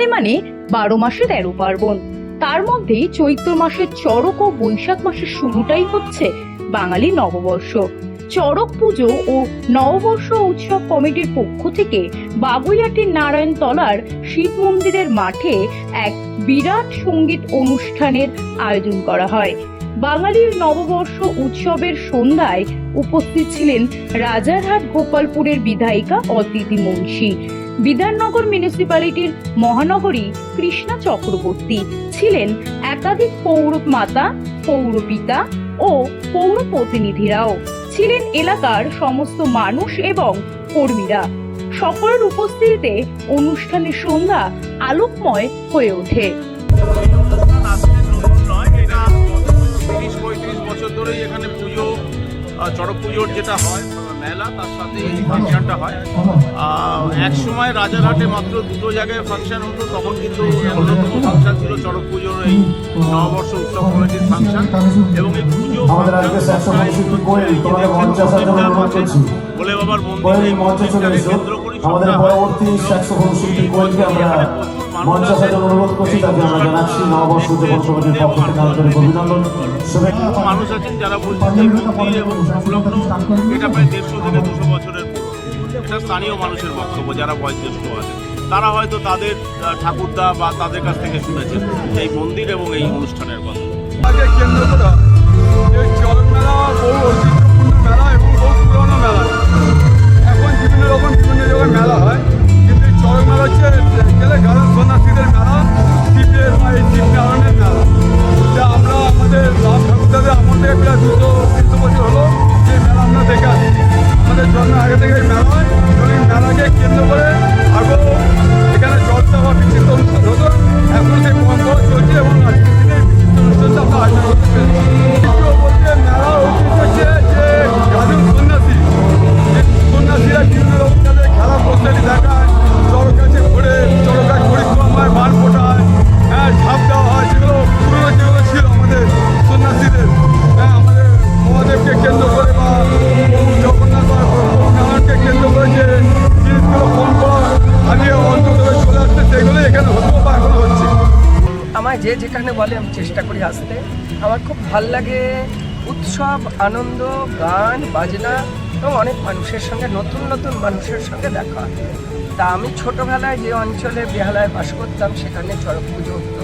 বাঙালি মানে বারো মাসে তেরো পার্বণ। তার মধ্যেই চৈত্র মাসের চড়ক ও বৈশাখ মাসের শুরুটাই হচ্ছে বাঙালি নববর্ষ। চড়ক পুজো ও নববর্ষ উৎসব কমিটির পক্ষ থেকে বাগুইয়াটির নারায়ণ তলার শিব মন্দিরের মাঠে এক বিরাট সংগীত অনুষ্ঠানের আয়োজন করা হয়। বাঙালির নববর্ষ উৎসবের সন্ধ্যায় উপস্থিত ছিলেন রাজারহাট গোপালপুরের বিধায়িকা অদিতি মুন্সী। বিধাননগর মিউনিসিপ্যালিটির মহানগরী কৃষ্ণা চক্রবর্তী ছিলেন একাধিক পৌর মাতা পৌরপিতা ও পৌর প্রতিনিধিরাও। ছিলেন এলাকার সমস্ত মানুষ এবং কর্মীরা। সকলের উপস্থিতিতে অনুষ্ঠানের সন্ধ্যা আলোকময় হয়ে ওঠে। ধরেই এখানে পুজো চড়ক পুজোর যেটা হয় মেলা তার সাথে এই ফাংশনটা হয়। এক সময় রাজারহাটে মাত্র দুটো জায়গায় ফাংশন হতো তখন কিন্তু অন্যতম ফাংশন ছিল চড়ক পুজোর এই নববর্ষ উৎসব কমিটির ফাংশন এবং এই পুজো করছি। বলে বাবার মন্দির এই মন্দিরটাকে কেন্দ্র আমাদের পরবর্তী স্যাকসো শিল্পী কোয়েলকে আমরা মঞ্চে আসার অনুরোধ করছি তাকে আমরা জানাচ্ছি নববর্ষ উদযাপন কমিটির পক্ষ থেকে আন্তরিক অভিনন্দন শুভেচ্ছা। মানুষ আছেন যারা বলছেন যে এবং সংলগ্ন এটা প্রায় দেড়শো থেকে দুশো বছরের পুরনো এটা স্থানীয় মানুষের বক্তব্য যারা বয়োজ্যেষ্ঠ আছেন। তারা হয়তো তাদের ঠাকুরদা বা তাদের কাছ থেকে শুনেছেন এই মন্দির এবং এই অনুষ্ঠানের কথা। কেন্দ্র করে এই চরক বহু মেলা হয়। কিন্তু এই চরক মেলা হচ্ছে গেলে গাজন সন্ন্যাসীদের মেলা, শিবের বা এই শিব নারায়ণের মেলা। যা আমরা আমাদের রাম ঠাকুরদাদের থেকে প্রায় দুশো, তিনশো বছর হলো যে মেলা আমরা দেখে আসছি আমাদের জন্মের আগে থেকে এই মেলা হয়। এবং এই মেলাকে কেন্দ্র করে আরও এখানে চর্চা বা বিচিত্র অনুষ্ঠান হতো, এখন সেই পরম্পরা চলছে এবং আজকের দিনে বিচিত্র অনুষ্ঠানটা আমরা আয়োজন করতে পেরেছি। যে যেখানে বলে, আমি চেষ্টা করি আসতে। আমার খুব ভালো লাগে উৎসব, আনন্দ, গান, বাজনা এবং অনেক মানুষের সঙ্গে, নতুন নতুন মানুষের সঙ্গে দেখা। তা আমি ছোটোবেলায় যে অঞ্চলে বেহালায় বাস করতাম, সেখানে চড়ক পুজো হতো।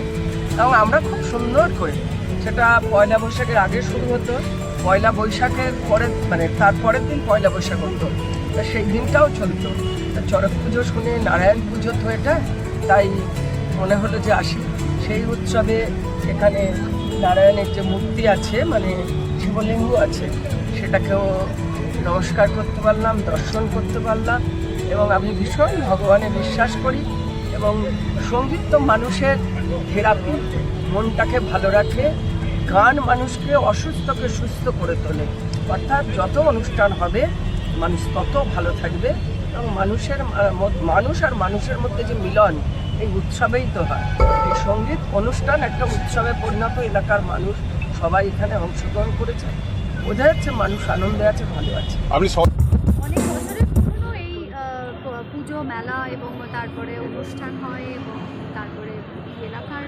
এবং আমরা খুব সুন্দর করে, সেটা পয়লা বৈশাখের আগে শুরু হতো, পয়লা বৈশাখের পরের মানে তারপরের দিন পয়লা বৈশাখ হতো। তা সেই দিনটাও চলতো। চড়ক পুজো শুনে, নারায়ণ পুজো তো এটা, তাই মনে হলো যে আসি। সেই উৎসবে এখানে নারায়ণের যে মূর্তি আছে মানে শিবলিঙ্গ আছে, সেটাকেও নমস্কার করতে পারলাম, দর্শন করতে পারলাম এবং আমি ভীষণ ভগবানে বিশ্বাস করি এবং সংগীত তো মানুষের থেরাপি, মনটাকে ভালো রাখে, গান মানুষকে অসুস্থকে সুস্থ করে তোলে। অর্থাৎ যত অনুষ্ঠান হবে, মানুষ তত ভালো থাকবে এবং মানুষের, মানুষ আর মানুষের মধ্যে যে মিলন, এই উৎসবেই তো হয়। সংগীত অনুষ্ঠান একটা উৎসবে পরিণত এলাকার মানুষ সবাই এখানে অংশগ্রহণ করেছে। বোঝা যাচ্ছে মানুষ আনন্দে আছে ভালো আছে। আপনি অনেক বছরের পুরনো এই পুজো মেলা এবং তারপরে অনুষ্ঠান হয় এবং তারপরে এই এলাকার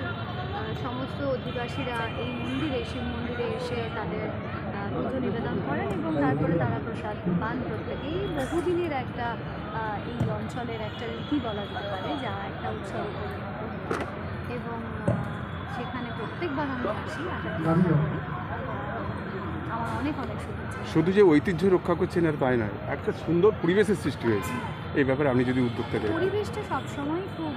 সমস্ত অধিবাসীরা এই মন্দিরে শিব মন্দিরে এসে তাদের পুজো নিবেদন করেন এবং তারপরে তারা প্রসাদ পান প্রত্যেকেই। বহুদিনের একটা এই অঞ্চলের একটা রীতি বলা যেতে পারে যা একটা উৎসবে। এবং সেখানে প্রত্যেকবার আমি আসি আসার চেষ্টা করি আমার অনেক অনেক শুভেচ্ছা। শুধু যে ঐতিহ্য রক্ষা করছেন আর তাই নয় একটা সুন্দর পরিবেশের সৃষ্টি হয়েছে। এই ব্যাপারে আপনি যদি উদ্যোক্তা দেন পরিবেশটা সবসময় খুব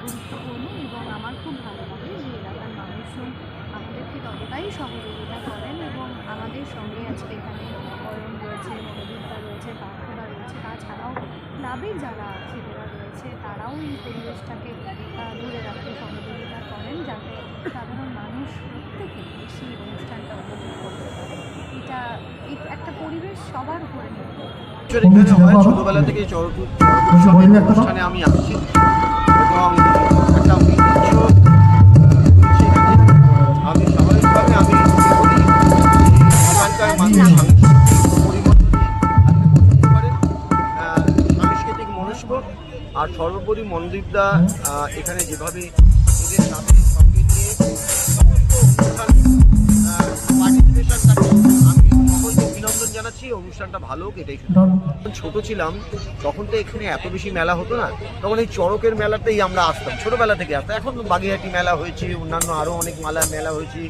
গুরুত্বপূর্ণ এবং আমার খুব ভালো লাগে যে এলাকার মানুষজন আমাদেরকে ততটাই সহযোগিতা করেন এবং আমাদের সঙ্গে আজকে এখানে অয়ন রয়েছে নবদীপা রয়েছে তাছাড়াও ক্লাবের যারা ছেলেরা রয়েছে তারাও এই পরিবেশটাকে দূরে ধরে রাখতে সহযোগিতা করেন যাতে সাধারণ মানুষ প্রত্যেকে বেশি এই অনুষ্ঠানটা উপভোগ করতে পারে। এটা একটা পরিবেশ সবার উপরে ছোটবেলা থেকে অনুষ্ঠানে আমি আসছি। এবং সর্বোপরি মনদীপদা এখানে যেভাবে এদের সাথে সঙ্গে নিয়ে অনুষ্ঠান আমি সকলকে অভিনন্দন জানাচ্ছি অনুষ্ঠানটা ভালো হোক এটাই শুধু। ছোট ছিলাম তখন তো এখানে এত বেশি মেলা হতো না তখন এই চড়কের মেলাতেই আমরা আসতাম ছোটবেলা থেকে আসতাম। এখন তো বাগিহাটি মেলা হয়েছে অন্যান্য আরও অনেক মেলা মেলা হয়েছে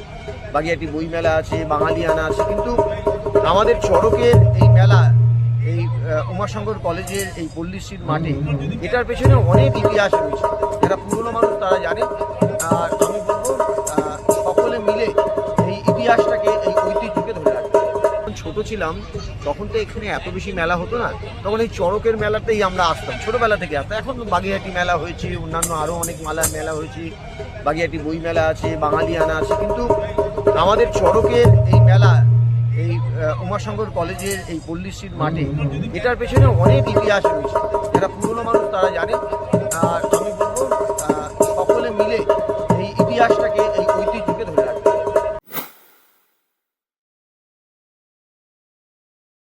বাগিহাটি বই মেলা আছে বাঙালিয়ানা আছে কিন্তু আমাদের চড়কের এই মেলা উমাশঙ্কর কলেজের এই পল্লীশ্রীর মাঠে, এটার পেছনে অনেক ইতিহাস রয়েছে। যারা পুরনো মানুষ তারা জানে আর আমি বলব সকলে মিলে এই ইতিহাসটাকে, এই ঐতিহ্যকে ধরে রাখবে যখন ছোট ছিলাম, তখন তো এখানে এত বেশি মেলা হতো না। তখন এই চড়কের মেলাতেই আমরা আসতাম, ছোটোবেলা থেকে আসতাম। এখন তো বাগিহাটি মেলা হয়েছে, অন্যান্য আরও অনেক মেলা মেলা হয়েছে। বাগিহাটি বই মেলা আছে, বাঙালিয়ানা আছে। কিন্তু আমাদের চড়কের এই মেলা উমাশঙ্কর কলেজের এই পল্লীশ্রীর মাঠে, এটার পেছনে অনেক ইতিহাস রয়েছে। যারা পুরনো মানুষ তারা জানে